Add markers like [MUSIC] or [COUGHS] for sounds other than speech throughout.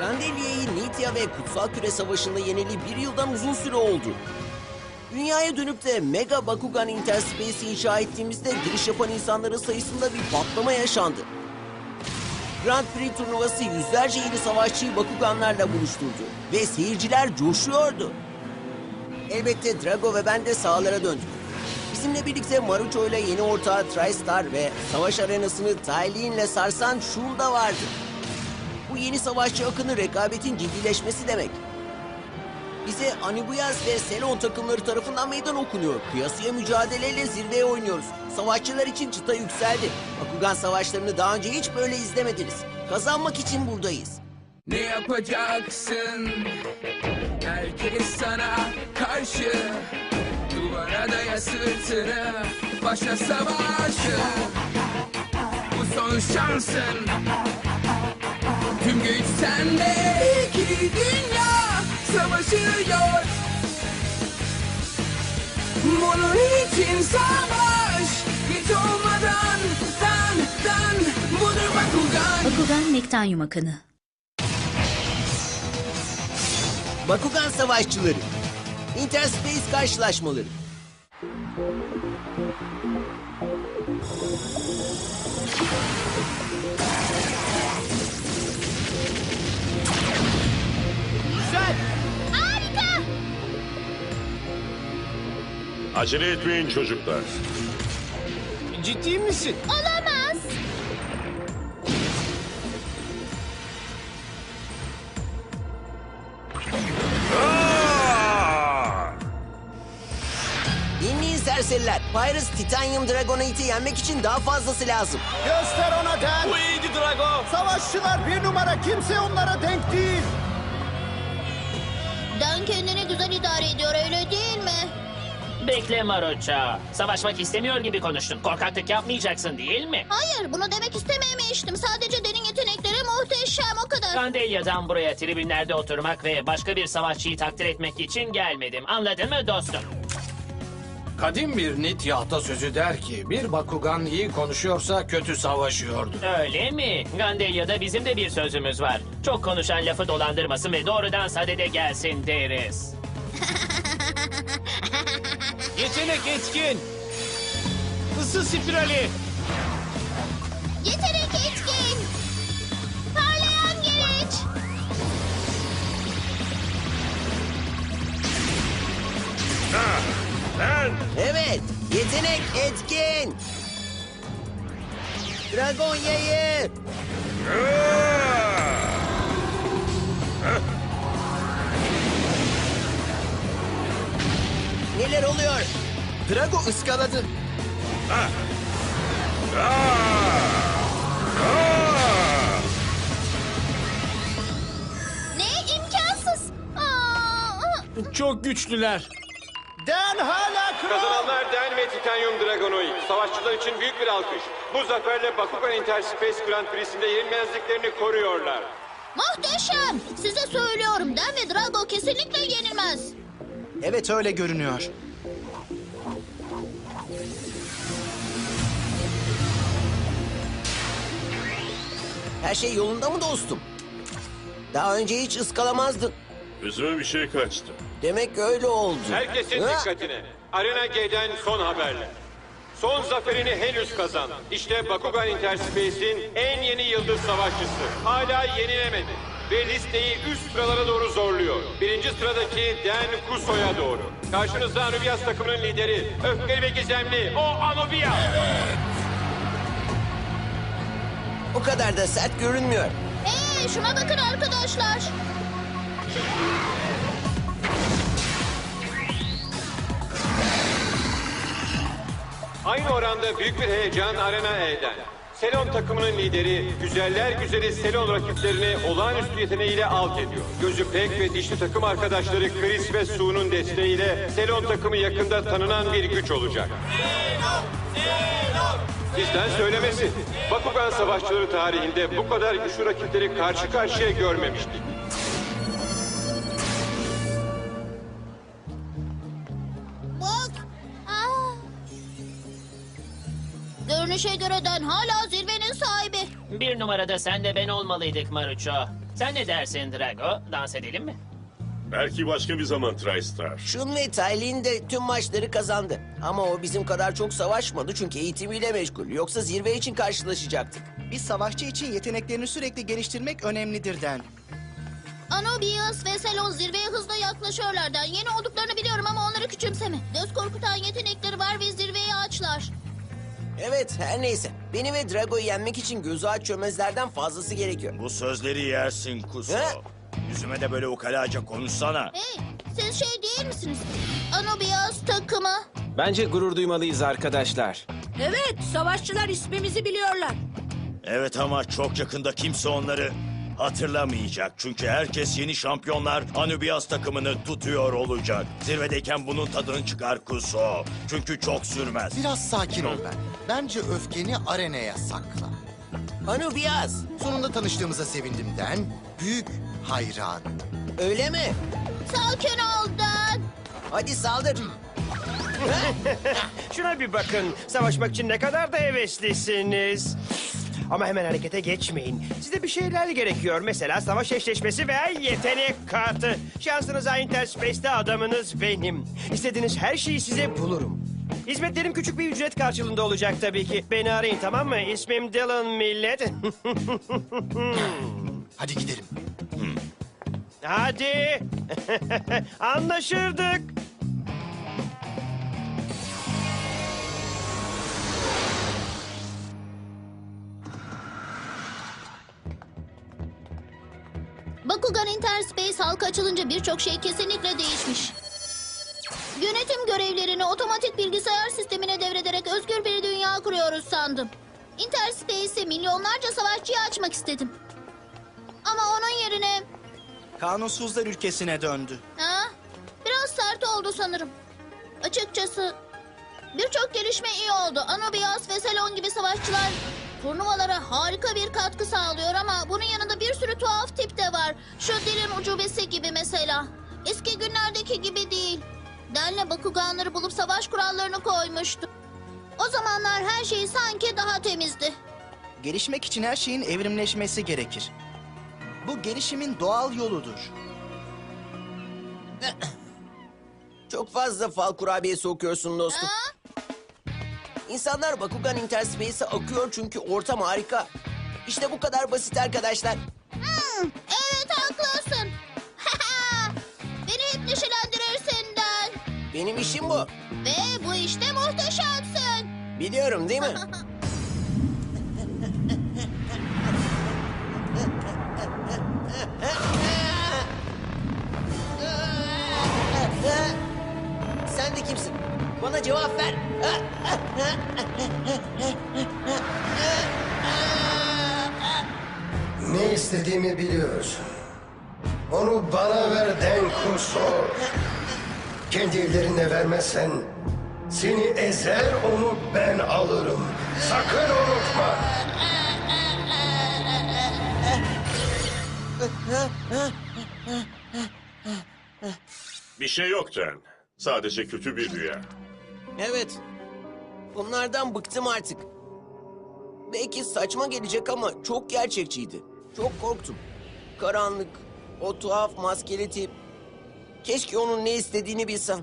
Randelia'yı Nitya ve Kutsal Küre Savaşı'nda yeneli bir yıldan uzun süre oldu. Dünyaya dönüp de Mega Bakugan Interspace'i inşa ettiğimizde giriş yapan insanların sayısında bir patlama yaşandı. Grand Prix turnuvası yüzlerce yeni savaşçıyı Bakuganlarla buluşturdu ve seyirciler coşuyordu. Elbette Drago ve ben de sahalara döndük. Bizimle birlikte Marucho ile yeni ortağı TriStar ve savaş arenasını Tailin'le sarsan Shun da vardı. Bu yeni savaşçı akını rekabetin ciddileşmesi demek. Bize Anibuyaz ve Selon takımları tarafından meydan okunuyor. Kıyasıya mücadeleyle zirveye oynuyoruz. Savaşçılar için çıta yükseldi. Bakugan savaşlarını daha önce hiç böyle izlemediniz. Kazanmak için buradayız. Ne yapacaksın? Herkes sana karşı Duvara daya sırtını Başla savaşı Bu son şansın Tüm güç sende İki dünya savaşıyor Bunun için savaş Hiç olmadan Dan dan Budur Bakugan Bakugan Nektanyum Akını Bakugan savaşçıları. Interspace karşılaşmaları. Acele etmeyin çocuklar. Ciddi misin? Olamaz. Dinleyin serseriler. Pyrus Titanium Dragonite'i yenmek için daha fazlası lazım. Göster ona Den. Bu iyiydi Drago. Savaşçılar bir numara kimse onlara denk değil. Dan kendini güzel idare ediyor öyle değil mi? Bekle Maruça. Savaşmak istemiyor gibi konuştun. Korkaklık yapmayacaksın değil mi? Hayır bunu demek istememiştim. Sadece Den'in yetenekleri muhteşem o kadar. Gandelya'dan buraya tribünlerde oturmak ve başka bir savaşçıyı takdir etmek için gelmedim. Anladın mı dostum? Kadim bir Nitya atasözü der ki bir Bakugan iyi konuşuyorsa kötü savaşıyordu. Öyle mi? Gandelya'da bizim de bir sözümüz var. Çok konuşan lafı dolandırmasın ve doğrudan sadede gelsin deriz. [LAUGHS] Yetenek etkin. Isı spirali. Yetenek etkin. Parlayan gereç. Ben Evet, yetenek etkin. Dragon yayı. Neler oluyor? Drago ıskaladı. Ne imkansız. Aa, Çok güçlüler. Den hala kral. Kazananlar Den ve Titanium Dragonoid. Savaşçılar için büyük bir alkış. Bu zaferle Bakugan Interspace Grand Prix'sinde yenilmezliklerini koruyorlar. muhteşem. Size söylüyorum Dan ve Drago kesinlikle yenilmez. Evet öyle görünüyor. Her şey yolunda mı dostum? Daha önce hiç ıskalamazdın. gözüme bir şey kaçtı. Demek öyle oldu. Herkesin Ha? dikkatine. Arena G'den son haberler. Son zaferini henüz kazandı. İşte Bakugan Interspace'in en yeni yıldız savaşçısı. Hala yenilemedi. Ve listeyi üst sıralara doğru zorluyor. Birinci sıradaki Den Kuso'ya doğru. Karşınızda Anubias takımının lideri. Öfkeli ve gizemli. O Anubias. O kadar da sert görünmüyor. Hey şuna bakın arkadaşlar. Aynı oranda büyük bir heyecan Arena E'den. Selon takımının lideri, güzeller güzeli Selon rakiplerini olağanüstü yeteneğiyle alt ediyor. Gözü pek ve dişli takım arkadaşları Chris ve Su'nun desteğiyle Selon takımı yakında tanınan bir güç olacak. Bizden söylemesi. Bakugan savaşçıları tarihinde bu kadar güçlü rakipleri karşı karşıya görmemiştik. Görünüşe göre Dan hala zirvenin sahibi. Bir numarada sen de ben olmalıydık Maruço. Sen ne dersin Drago? Dans edelim mi? Belki başka bir zaman TriStar. Şun ve Taylin de tüm maçları kazandı. Ama o bizim kadar çok savaşmadı çünkü eğitimiyle meşgul. Yoksa zirve için karşılaşacaktık. Bir savaşçı için yeteneklerini sürekli geliştirmek önemlidir Den. Anobius ve Selon zirveye hızla yaklaşıyorlardan. Yeni olduklarını biliyorum ama onları küçümseme. Göz korkutan yetenekleri var ve zirveyi açlar. Evet her neyse. Beni ve Drago'yu yenmek için gözü aç çömezlerden fazlası gerekiyor. Bu sözleri yersin Kuso. He? Yüzüme de böyle ukalaca konuşsana. Hey, siz şey değil misiniz? Anobius takımı. Bence gurur duymalıyız arkadaşlar. Evet, savaşçılar ismimizi biliyorlar. Evet ama çok yakında kimse onları hatırlamayacak. Çünkü herkes yeni şampiyonlar Anubias takımını tutuyor olacak. Zirvedeyken bunun tadını çıkar Kuso. Çünkü çok sürmez. Biraz sakin ol ben. Bence öfkeni arenaya sakla. Anubias. Sonunda tanıştığımıza sevindimden büyük hayran. Öyle mi? Sakin ol Dan. Hadi saldır. [LAUGHS] Şuna bir bakın. Savaşmak için ne kadar da heveslisiniz. Ama hemen harekete geçmeyin. Size bir şeyler gerekiyor. Mesela savaş eşleşmesi veya yetenek kartı. Şansınıza Interspace'te adamınız benim. İstediğiniz her şeyi size bulurum. Hizmetlerim küçük bir ücret karşılığında olacak tabii ki. Beni arayın tamam mı? İsmim Dylan millet. [LAUGHS] Hadi gidelim. Hadi. [LAUGHS] Anlaşırdık. Bakugan Interspace halka açılınca birçok şey kesinlikle değişmiş. Yönetim görevlerini otomatik bilgisayar sistemine devrederek özgür bir dünya kuruyoruz sandım. Interspace'e milyonlarca savaşçıyı açmak istedim. Ama onun yerine... Kanunsuzlar ülkesine döndü. Ha? Biraz sert oldu sanırım. Açıkçası birçok gelişme iyi oldu. Anobias ve Selon gibi savaşçılar turnuvalara harika bir katkı sağlıyor ama bunun yanında bir sürü tuhaf tip de var. Şu dilin ucubesi gibi mesela. Eski günlerdeki gibi değil. Denle Bakuganları bulup savaş kurallarını koymuştu. O zamanlar her şey sanki daha temizdi. Gelişmek için her şeyin evrimleşmesi gerekir. Bu gelişimin doğal yoludur. [COUGHS] Çok fazla fal kurabiyesi okuyorsun dostum. Ha? İnsanlar Bakugan Interspace'e akıyor çünkü ortam harika. İşte bu kadar basit arkadaşlar. Hmm, evet haklısın. [LAUGHS] Beni hep neşelendirirsin Den. Benim işim bu. Ve bu işte muhteşemsin. Biliyorum değil mi? [LAUGHS] Bana cevap ver. Ne istediğimi biliyorsun. Onu bana ver Denkuso. Kendi ellerinle vermezsen seni ezer onu ben alırım. Sakın unutma. Bir şey yok Ten. Sadece kötü bir rüya. Evet. Bunlardan bıktım artık. Belki saçma gelecek ama çok gerçekçiydi. Çok korktum. Karanlık, o tuhaf maskeli tip. Keşke onun ne istediğini bilsem.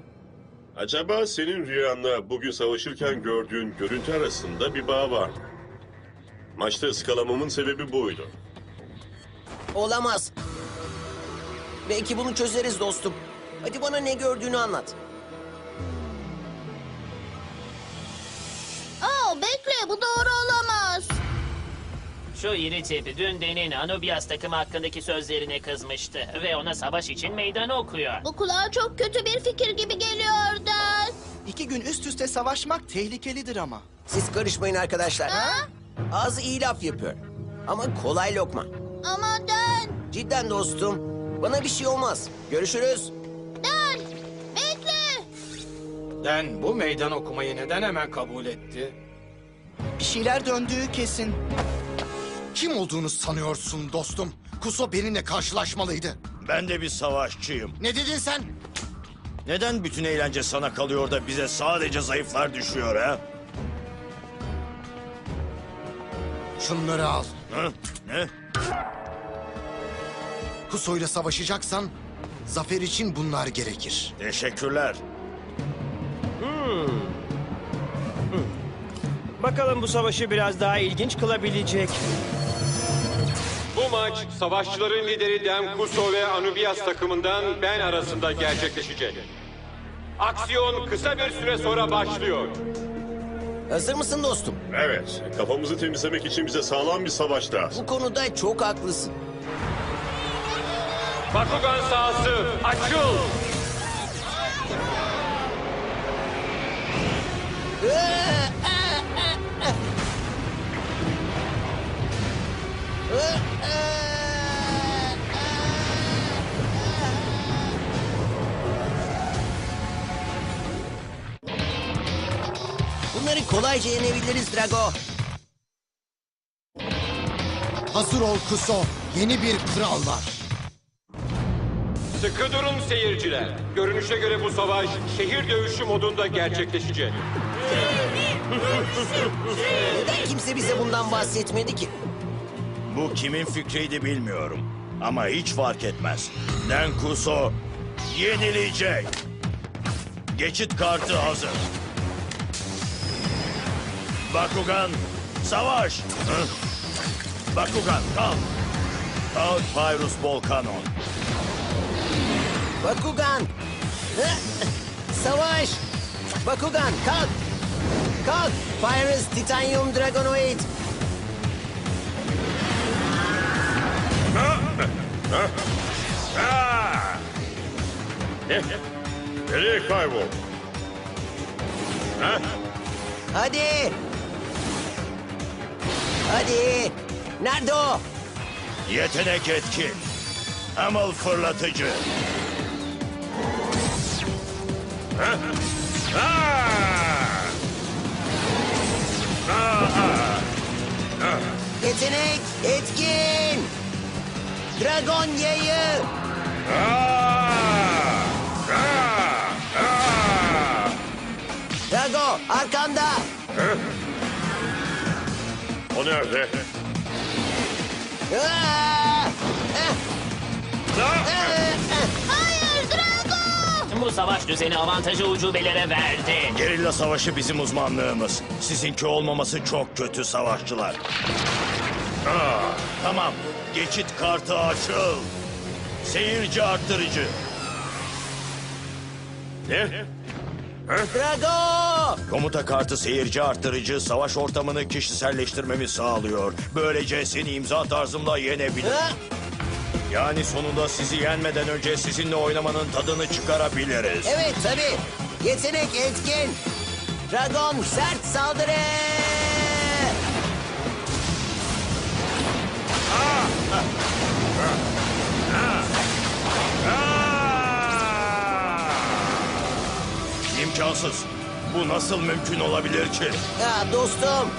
Acaba senin rüyanla bugün savaşırken gördüğün görüntü arasında bir bağ var mı? Maçta ıskalamamın sebebi buydu. Olamaz. Belki bunu çözeriz dostum. Hadi bana ne gördüğünü anlat. Bu doğru olamaz. Şu iri tip dün Den'in Anubias takımı hakkındaki sözlerine kızmıştı ve ona savaş için meydan okuyor. Bu kulağa çok kötü bir fikir gibi geliyor Dan. İki gün üst üste savaşmak tehlikelidir ama. Siz karışmayın arkadaşlar. Ha? Ağzı iyi laf yapıyor. Ama kolay lokma. Ama Dan. Cidden dostum. Bana bir şey olmaz. Görüşürüz. Dan. Bekle. Den bu meydan okumayı neden hemen kabul etti? Şeyler döndüğü kesin. Kim olduğunu sanıyorsun dostum? Kuso benimle karşılaşmalıydı. Ben de bir savaşçıyım. Ne dedin sen? Neden bütün eğlence sana kalıyor da bize sadece zayıflar düşüyor ha? Şunları al. Hı? Ne? Kuso'yla savaşacaksan zafer için bunlar gerekir. Teşekkürler. Bakalım bu savaşı biraz daha ilginç kılabilecek. Bu maç savaşçıların lideri Demkuso ve Anubias takımından Ben arasında gerçekleşecek. Aksiyon kısa bir süre sonra başlıyor. Hazır mısın dostum? Evet, kafamızı temizlemek için bize sağlam bir savaş lazım. Bu konuda çok haklısın. Bakugan sahası açıl! Bunları kolayca yenebiliriz Drago. Hazır ol Kuso. Yeni bir kral var. Sıkı durun seyirciler. Görünüşe göre bu savaş şehir dövüşü modunda gerçekleşecek. Neden kimse bize bundan bahsetmedi ki? Bu kimin fikriydi bilmiyorum. Ama hiç fark etmez. Denkuso yenilecek. Geçit kartı hazır. Bakugan, savaş. Hı? Bakugan, kalk. Kalk Pyrus Volcanon. Bakugan! Savaş! Bakugan kalk! Kalk! Pyrus Titanium Dragonoid! Ne? Nereye kaybol? Ha? Hadi! Hadi! Nerede o? Yetenek etkin. Hamel fırlatıcı. Yetenek etkin! Dragon yayı! Drago arkanda! O nerede? Aa! Eh! Eh! Eh! Hayır Drago! Bu savaş düzeni avantajı ucubelere verdi. Gerilla savaşı bizim uzmanlığımız. Sizinki olmaması çok kötü savaşçılar. Tamam. Geçit kartı açıl. Seyirci arttırıcı. Ne? Drago! Komuta kartı seyirci arttırıcı savaş ortamını kişiselleştirmemi sağlıyor. Böylece seni imza tarzımla yenebilirim. Ha? Yani sonunda sizi yenmeden önce sizinle oynamanın tadını çıkarabiliriz. Evet tabii. Yetenek etkin. Dragon sert saldırı. İmkansız. Bu nasıl mümkün olabilir ki? Ya dostum.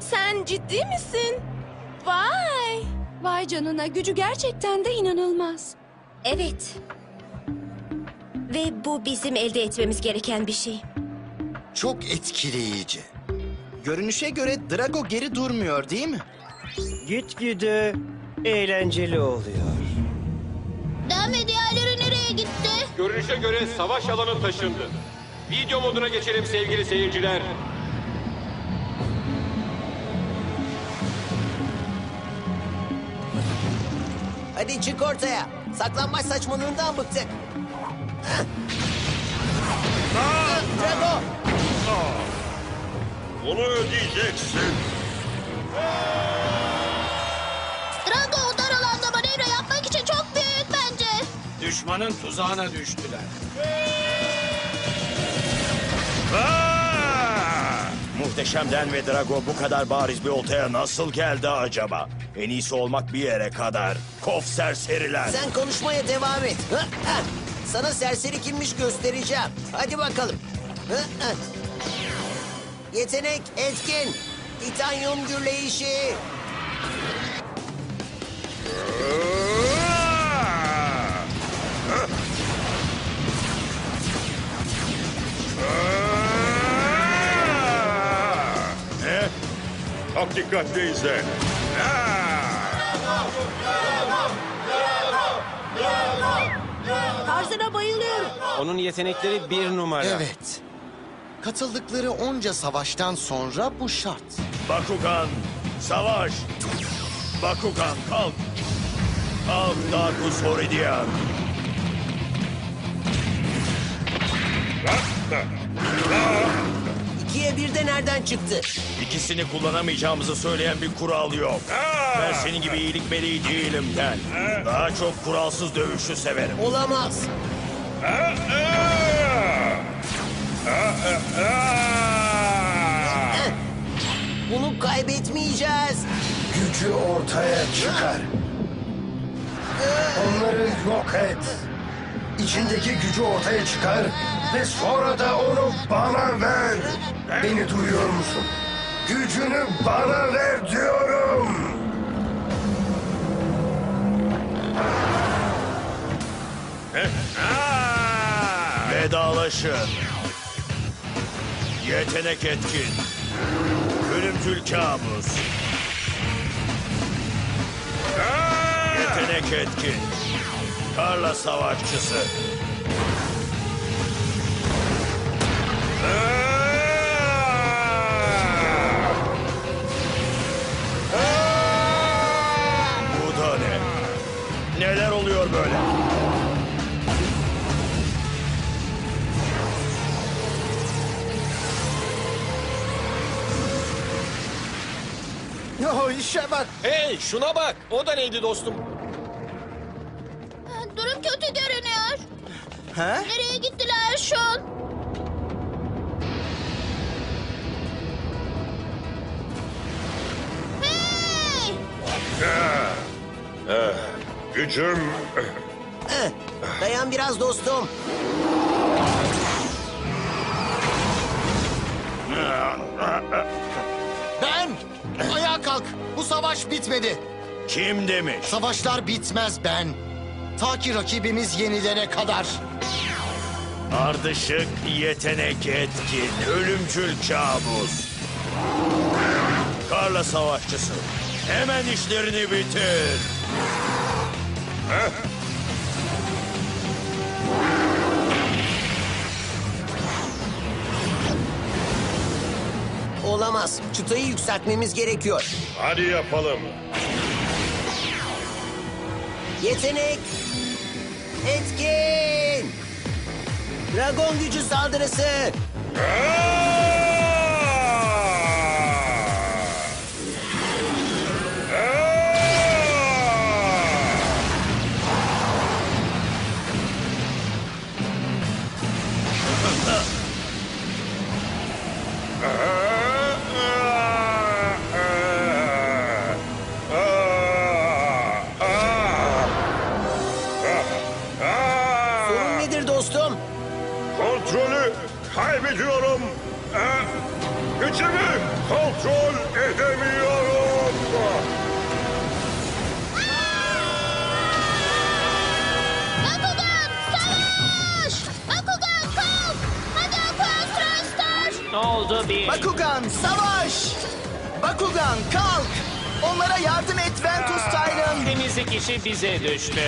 Sen ciddi misin? Vay! Vay canına gücü gerçekten de inanılmaz. Evet. Ve bu bizim elde etmemiz gereken bir şey. Çok etkileyici. Görünüşe göre Drago geri durmuyor değil mi? Gitgide eğlenceli oluyor. Dan ve diğerleri nereye gitti? Görünüşe göre savaş alanı taşındı. Video moduna geçelim sevgili seyirciler. Hadi çık ortaya. Saklanmaç saçmalığından bıktık. Ah, Drago. Bunu ödeyeceksin. Drago o dar alanda manevra yapmak için çok büyük bence. Düşmanın tuzağına düştüler. Muhteşem Den ve Drago bu kadar bariz bir oltaya nasıl geldi acaba? En iyisi olmak bir yere kadar. Kof serseriler. Sen konuşmaya devam et. Hah, hah. Sana serseri kimmiş göstereceğim. Hadi bakalım. Yetenek etkin. Titanyum gürleyişi. Ee, ne? Hakikatte izle. Onun yetenekleri bir numara. Evet. Katıldıkları onca savaştan sonra bu şart. Bakugan, savaş. Bakugan, kalk. Kalk Darkus Horidian. İkiye bir de nereden çıktı? İkisini kullanamayacağımızı söyleyen bir kural yok. Ben senin gibi iyilik meleği değilim Ken. Daha çok kuralsız dövüşü severim. Olamaz. Bunu kaybetmeyeceğiz. Gücü ortaya çıkar. Onları yok et. İçindeki gücü ortaya çıkar ve sonra da onu bana ver. Beni duyuyor musun? Gücünü bana ver diyorum. Vedalaşın. Yetenek etkin. Ölümcül kabus. Yetenek etkin. Karla savaşçısı. Bu İşe bak. Hey şuna bak. O da neydi dostum? Durum kötü görünüyor. Ha? Nereye gittiler Şun? Hey! Gücüm... Eh, dayan biraz dostum. Savaş bitmedi. Kim demiş? Savaşlar bitmez ben. Ta ki rakibimiz yenilene kadar. Ardışık, yetenek etkin, ölümcül kabus. Karla savaşçısı. Hemen işlerini bitir. Olamaz. Çıtayı yükseltmemiz gerekiyor. Hadi yapalım. Yetenek. Etkin. Dragon gücü saldırısı. Sorun oldu bir? Bakugan savaş. Bakugan kalk. Onlara yardım et Ventus Titan. Temizlik işi bize düştü.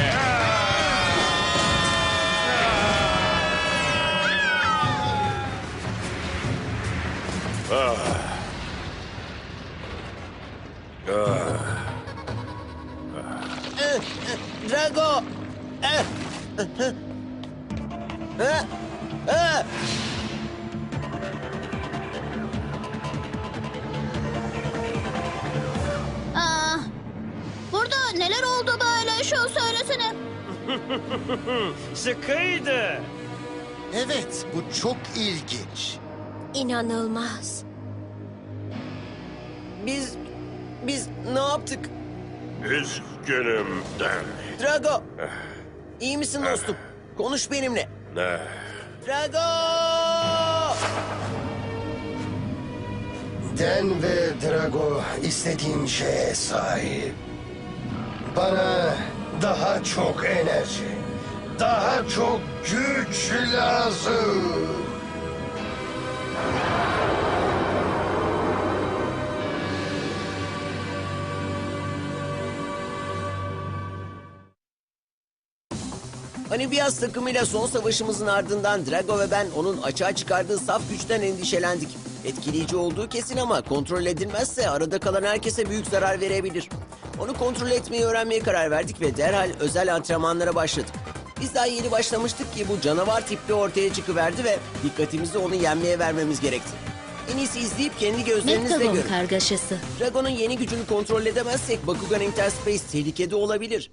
Eh, eh, Drago. Eh, eh, eh, neler oldu böyle Şun söylesene. [LAUGHS] Sıkıydı. Evet, bu çok ilginç. İnanılmaz. Biz biz ne yaptık? Üzgünüm. Drago. İyi misin dostum? Konuş benimle. Ne? Drago! Den ve Drago istediğim şeye sahip. Bana daha çok enerji, daha çok güç lazım. Anibias takımıyla son savaşımızın ardından Drago ve ben onun açığa çıkardığı saf güçten endişelendik. Etkileyici olduğu kesin ama kontrol edilmezse arada kalan herkese büyük zarar verebilir. Onu kontrol etmeyi öğrenmeye karar verdik ve derhal özel antrenmanlara başladık. Biz daha yeni başlamıştık ki bu canavar tipli ortaya çıkıverdi ve dikkatimizi onu yenmeye vermemiz gerekti. En iyisi izleyip kendi gözlerinizle Mekkagon görün. kargaşası. Dragon'un yeni gücünü kontrol edemezsek Bakugan Interspace tehlikede olabilir.